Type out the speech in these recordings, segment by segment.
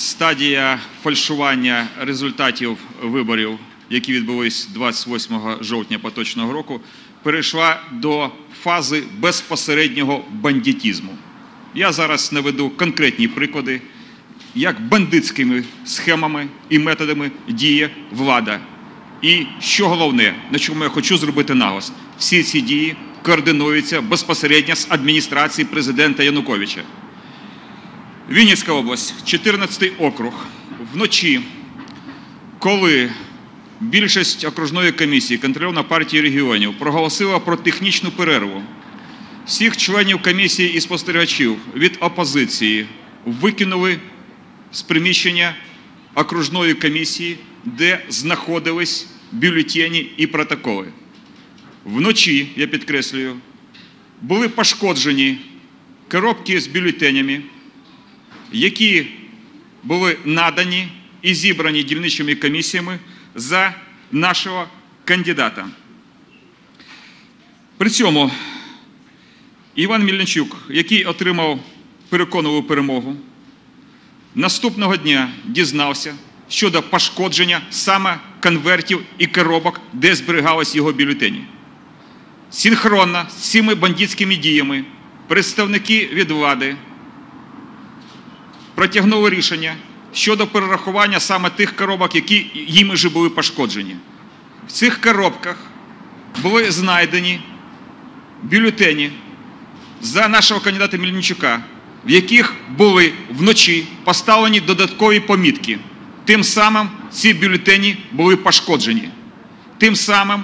стадія фальшування результатів виборів, які відбулись 28 жовтня поточного року, перейшла до фази безпосереднього бандитізму. Я зараз наведу конкретні приклади, як бандитськими схемами і методами діє влада. І що головне, на чому я хочу зробити наголос, всі ці дії координуються безпосередньо з адміністрації президента Януковича. Вінницька область, 14 округ. Вночі, коли більшість окружної комісії, контрольована партії регіонів, проголосила про технічну перерву, всіх членів комісії і спостерігачів від опозиції викинули з приміщення окружної комісії, де знаходились бюлетені і протоколи. Вночі, я підкреслюю, були пошкоджені коробки з бюлетенями, які були надані і зібрані дільничими комісіями за нашого кандидата. При цьому Іван Мільничук, який отримав переконливу перемогу, наступного дня дізнався щодо пошкодження саме конвертів і коробок, де зберігалися його бюлетені. Синхронно з цими бандитськими діями представники від влади протягнули рішення щодо перерахування саме тих коробок, які їм вже були пошкоджені. В цих коробках були знайдені бюлетені за нашого кандидата Мельничука, в яких були вночі поставлені додаткові помітки. Тим самим ці бюлетені були пошкоджені. Тим самим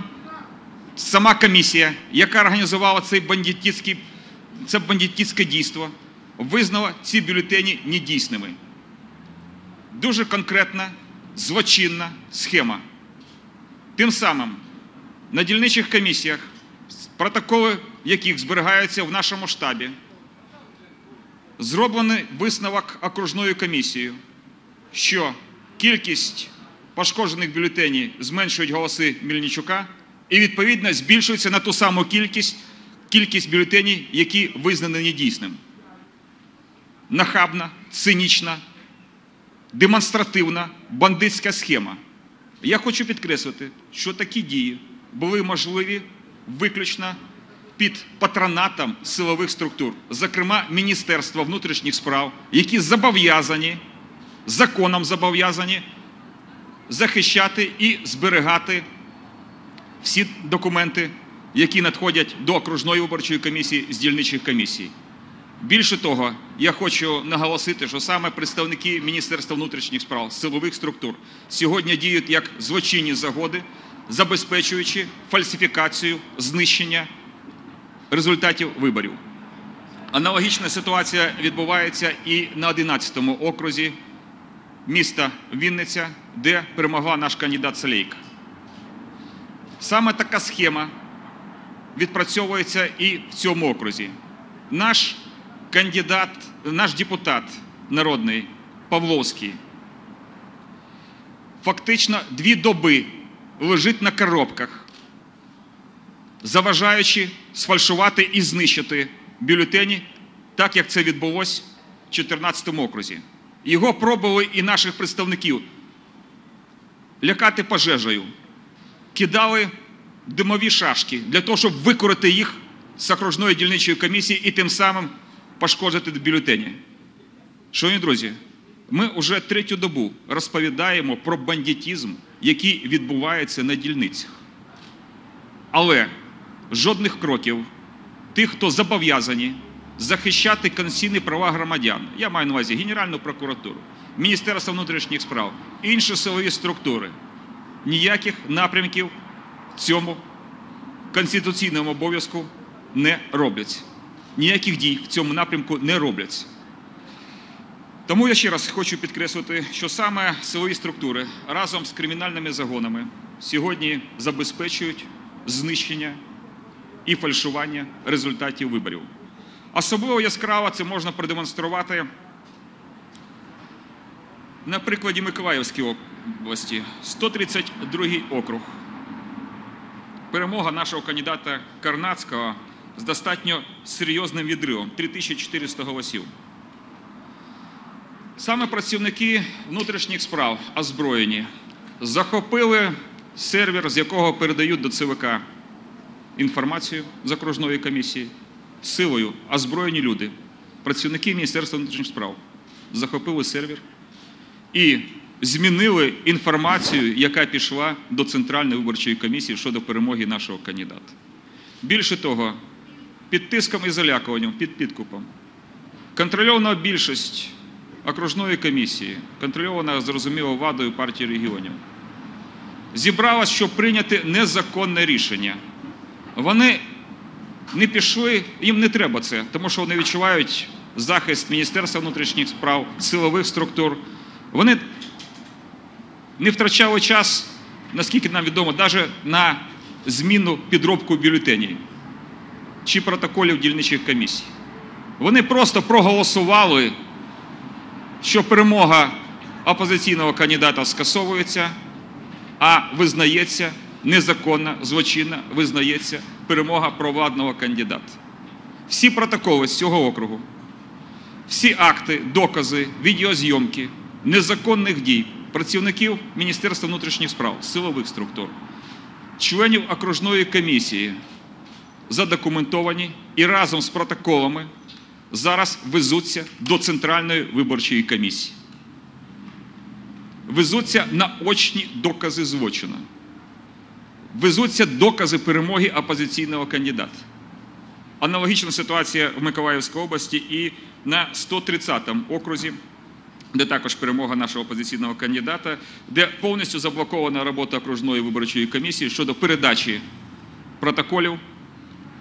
сама комісія, яка організувала цей бандитський, це бандитське дійство, визнала ці бюлетені недійсними. Дуже конкретна злочинна схема. Тим самим на дільничих комісіях, протоколи яких зберігаються в нашому штабі, зроблений висновок окружною комісією, що кількість пошкоджених бюлетенів зменшують голоси Мельничука і, відповідно, збільшується на ту саму кількість, кількість бюлетенів, які визнані недійсним. Нахабна, цинічна, демонстративна бандитська схема. Я хочу підкреслити, що такі дії були можливі виключно під патронатом силових структур, зокрема Міністерства внутрішніх справ, які зобов'язані, законом зобов'язані захищати і зберігати всі документи, які надходять до окружної виборчої комісії з дільничих комісій. Більше того, я хочу наголосити, що саме представники Міністерства внутрішніх справ силових структур сьогодні діють як злочинні загоди, забезпечуючи фальсифікацію, знищення результатів виборів. Аналогічна ситуація відбувається і на 11-му окрузі міста Вінниця, де перемогла наш кандидат Салейк. Саме така схема відпрацьовується і в цьому окрузі. Наш кандидат, наш депутат народний Павловський. Фактично дві доби лежить на коробках, заважаючи сфальшувати і знищити бюлетені, так як це відбулося в 14 окрузі. Його пробували і наших представників. Лякати пожежею, кидали димові шашки для того, щоб викорити їх з окружної дільничої комісії і тим самим пошкодити бюлетені. Шановні друзі, ми вже третю добу розповідаємо про бандитізм, який відбувається на дільницях. Але жодних кроків тих, хто зобов'язані захищати конституційні права громадян. Я маю на увазі Генеральну прокуратуру, Міністерство внутрішніх справ, інші силові структури. Ніяких напрямків в цьому конституційному обов'язку не робляться. Ніяких дій в цьому напрямку не робляться. Тому я ще раз хочу підкреслити, що саме силові структури разом з кримінальними загонами сьогодні забезпечують знищення і фальшування результатів виборів. Особливо яскраво це можна продемонструвати на прикладі Миколаївської області, 132 округ. Перемога нашого кандидата Карнацького з достатньо серйозним відривом 3400 голосів. Саме працівники внутрішніх справ озброєні захопили сервер, з якого передають до ЦВК інформацію з окружної комісії, силою озброєні люди, працівники Міністерства внутрішніх справ, захопили сервер і змінили інформацію, яка пішла до Центральної виборчої комісії щодо перемоги нашого кандидата. Більше того, під тиском і залякуванням, під підкупом, контрольована більшість окружної комісії, контрольована зрозуміло владою партії регіонів, зібралась, щоб прийняти незаконне рішення. Вони не пішли, їм не треба це, тому що вони відчувають захист Міністерства внутрішніх справ, силових структур. Вони не втрачали час, наскільки нам відомо, навіть на зміну підробку бюлетенів чи протоколів дільничих комісій. Вони просто проголосували, що перемога опозиційного кандидата скасовується, а визнається незаконна, злочинна, визнається перемога провладного кандидата. Всі протоколи з цього округу, всі акти, докази, відеозйомки незаконних дій працівників Міністерства внутрішніх справ, силових структур, членів окружної комісії задокументовані і разом з протоколами зараз везуться до Центральної виборчої комісії. Везуться на очні докази злочину. Везуться докази перемоги опозиційного кандидата. Аналогічна ситуація в Миколаївській області і на 130-му окрузі, де також перемога нашого опозиційного кандидата, де повністю заблокована робота окружної виборчої комісії щодо передачі протоколів,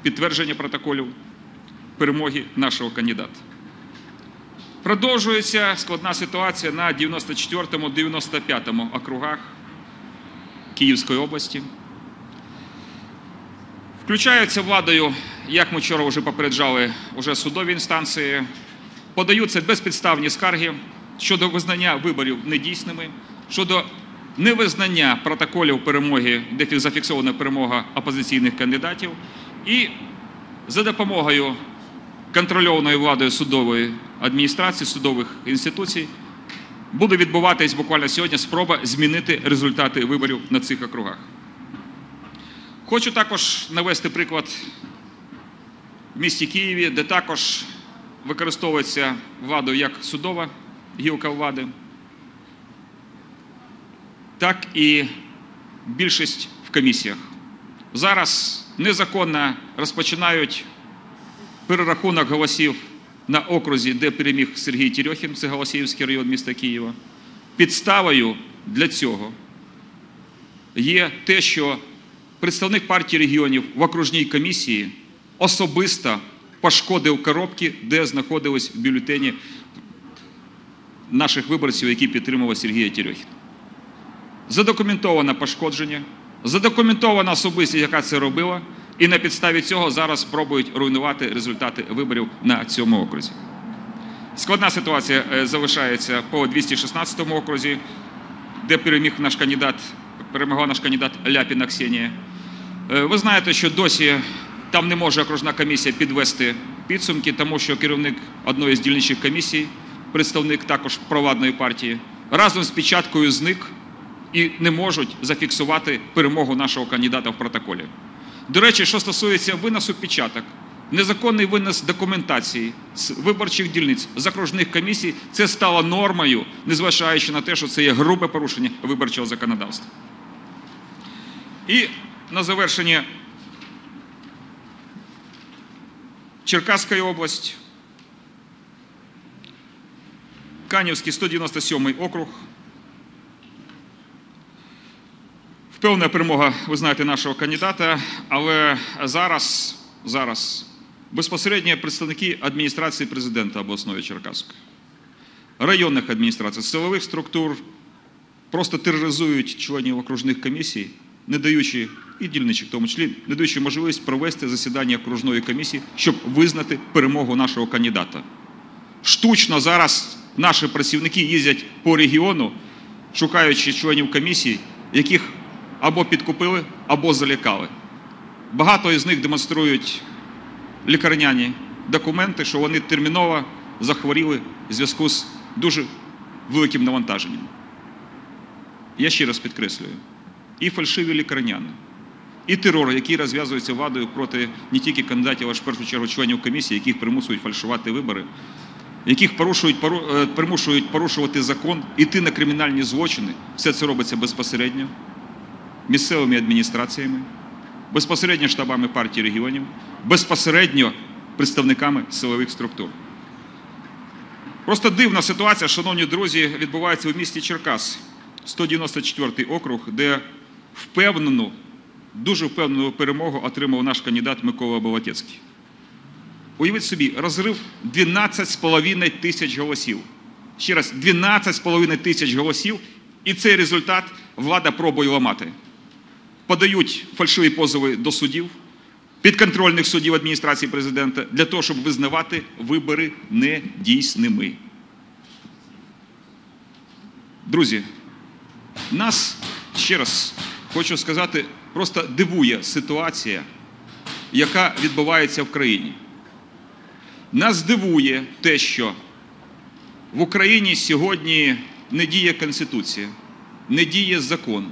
підтвердження протоколів перемоги нашого кандидата. Продовжується складна ситуація на 94-95 округах Київської області. Включаються владою, як ми вчора вже попереджали, вже судові інстанції, подаються безпідставні скарги щодо визнання виборів недійсними, щодо невизнання протоколів перемоги, де зафіксована перемога опозиційних кандидатів, і за допомогою контрольованої владою судової адміністрації, судових інституцій буде відбуватись буквально сьогодні спроба змінити результати виборів на цих округах. Хочу також навести приклад в місті Києві, де також використовується владою як судова гілка влади, так і більшість в комісіях. Зараз незаконно розпочинають перерахунок голосів на окрузі, де переміг Сергій Тірьохін, це Голосіївський район міста Києва. Підставою для цього є те, що представник партії регіонів в окружній комісії особисто пошкодив коробки, де знаходились в бюлетені наших виборців, які підтримували Сергія Тірьохіна. Задокументовано пошкодження, задокументована особистість, яка це робила, і на підставі цього зараз спробують руйнувати результати виборів на цьому окрузі. Складна ситуація е, залишається по 216 окрузі, де переміг наш кандидат, перемогла наш кандидат Ляпіна Ксенія. Е, Ви знаєте, що досі там не може окружна комісія підвести підсумки, тому що керівник одної з дільничих комісій, представник також провладної партії, разом з печаткою зник і не можуть зафіксувати перемогу нашого кандидата в протоколі. До речі, що стосується виносу печаток, незаконний винос документації з виборчих дільниць, з окружних комісій, це стало нормою, незважаючи на те, що це є грубе порушення виборчого законодавства. І на завершення Черкаська область, Канівський 197 округ. Впевнена перемога, ви знаєте, нашого кандидата, але зараз, зараз безпосередньо представники адміністрації президента обласної Черкаської, районних адміністрацій, силових структур просто тероризують членів окружних комісій, не даючи і дільничих, в тому числі, не даючи можливість провести засідання окружної комісії, щоб визнати перемогу нашого кандидата. Штучно зараз наші працівники їздять по регіону, шукаючи членів комісії, яких або підкупили, або залякали. Багато із них демонструють лікарняні документи, що вони терміново захворіли в зв'язку з дуже великим навантаженням. Я ще раз підкреслюю, і фальшиві лікарняни, і терор, який розв'язується владою проти не тільки кандидатів, а ж в першу чергу членів комісії, яких примусують фальшувати вибори, яких порушують, пору- е, примушують порушувати закон, іти на кримінальні злочини. Все це робиться безпосередньо місцевими адміністраціями, безпосередньо штабами партії регіонів, безпосередньо представниками силових структур. Просто дивна ситуація, шановні друзі, відбувається у місті Черкас, 194 округ, де впевнену, дуже впевнену перемогу отримав наш кандидат Микола Болотецький. Уявіть собі, розрив 12,5 тисяч голосів. Ще раз, 12,5 тисяч голосів, і цей результат влада пробує ламати. Подають фальшиві позови до судів, підконтрольних судів адміністрації президента для того, щоб визнавати вибори недійсними. Друзі, нас ще раз хочу сказати, просто дивує ситуація, яка відбувається в країні. Нас дивує те, що в Україні сьогодні не діє Конституція, не діє закон.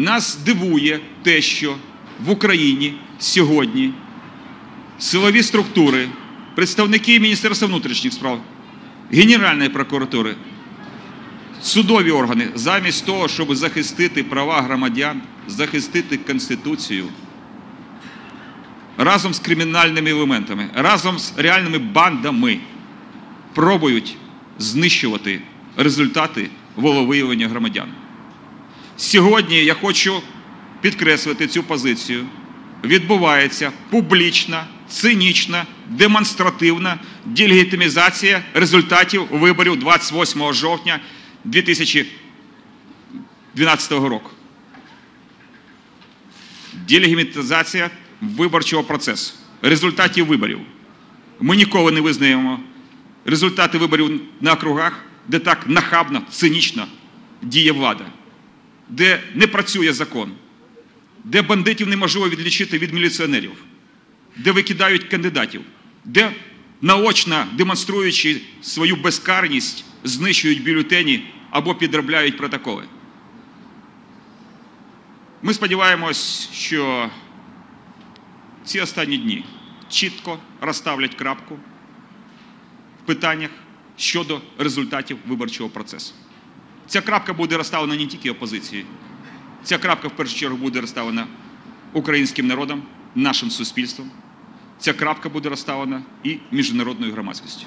Нас дивує те, що в Україні сьогодні силові структури, представники Міністерства внутрішніх справ, Генеральної прокуратури, судові органи, замість того, щоб захистити права громадян, захистити Конституцію, разом з кримінальними елементами, разом з реальними бандами пробують знищувати результати волевиявлення громадян. Сьогодні я хочу підкреслити цю позицію. Відбувається публічна, цинічна, демонстративна делегітимізація результатів виборів 28 жовтня 2012 року. Делегітимізація виборчого процесу, результатів виборів. Ми ніколи не визнаємо результати виборів на округах, де так нахабно, цинічно діє влада, де не працює закон, де бандитів неможливо відлічити від міліціонерів, де викидають кандидатів, де наочно демонструючи свою безкарність, знищують бюлетені або підробляють протоколи. Ми сподіваємось, що ці останні дні чітко розставлять крапку в питаннях щодо результатів виборчого процесу. Ця крапка буде розставлена не тільки опозицією, ця крапка в першу чергу буде розставлена українським народом, нашим суспільством. Ця крапка буде розставлена і міжнародною громадськістю.